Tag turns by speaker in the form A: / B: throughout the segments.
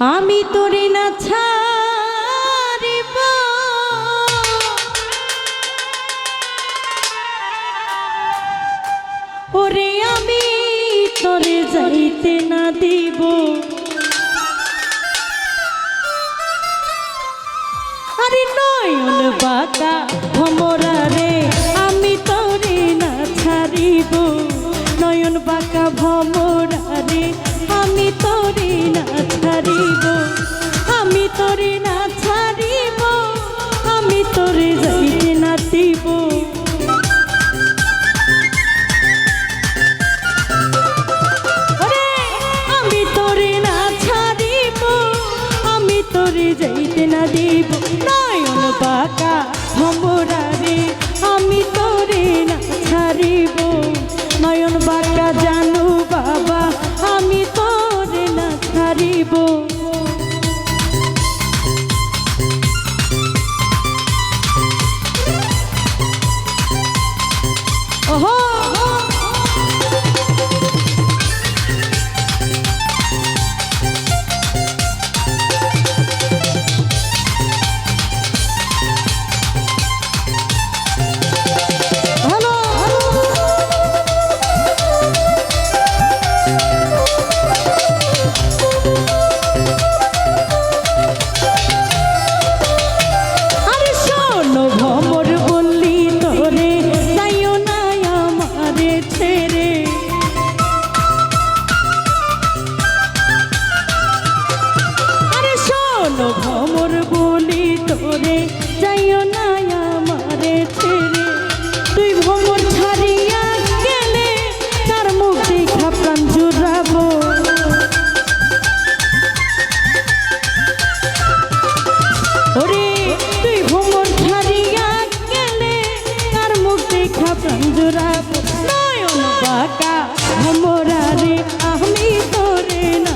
A: আমি তোরে না ছাড়ব। ওরে আমি তোরে যাইতে না দিব। আরে নয় বাঁকা ভমর আমি তোরে না আমি তোরে যাইতে না আমি তোরে না আমি তোরে যাইতে না দিব। নয়ন পাকা ভমরা জুরাব নয়ন বাঁকা মোরারে আমি তোরে না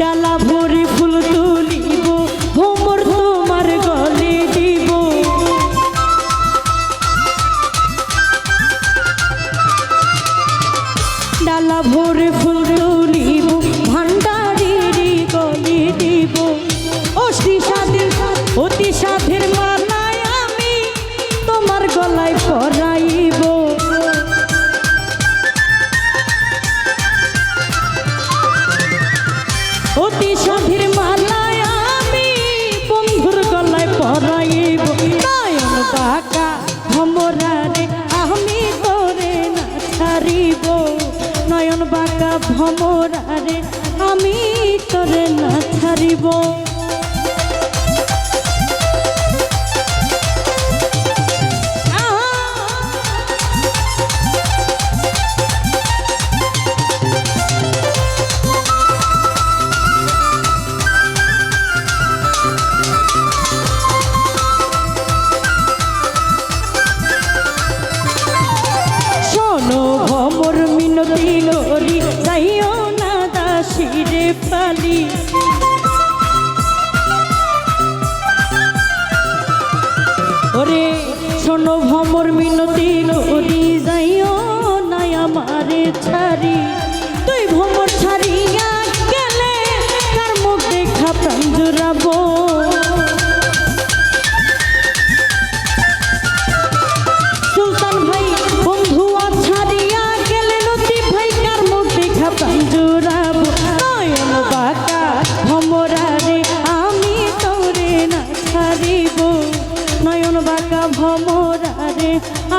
A: ডালা ভরে ছোড়ারে আমি তোরে না ছাড়িব। অমর মিনতি নদী যাইও নাই আমারে ছাড়ি।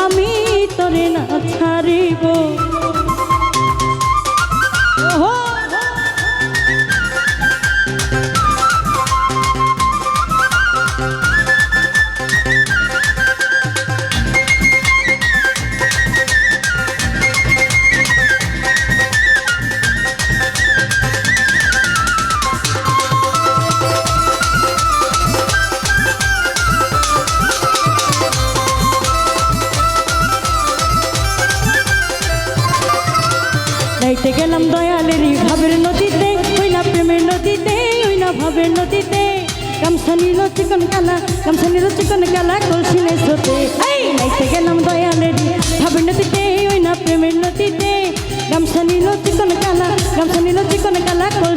A: আমি তোরে না ছাড়িব। নাইতে গেলাম দয়ালেরই ভাবের নদীতে, ওই না প্রেমের নদীতে, ওই না ভাবের নদীতে। গামছা নিল চিকন কালা গামছা নিল চিকন কালা কলসি নেই স্রোতে। এই গেলাম দয়ালেরই ভাবের নদীতে, ওই না প্রেমের নদীতে। গামছা নিল চিকন কালা গামছা নিল চিকন কালা কলসি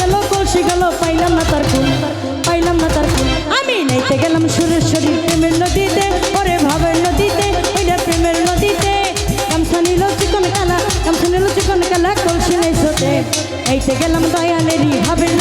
A: গেল, কলসি গেল, পাইলাম না তার ফুল, পাইলাম না তার ফুল। আমি নাইতে গেলাম সুরেশ্বরী প্রেমের নদীতে, ওরে ভাবের নদীতে, ওইটা প্রেমের নদীতে। গামছা নিল চিকন কালা, গামছা নিল চিকন কালা, কলসি নাই সোতে নাইতে গেলাম দয়ালেরই ভাবের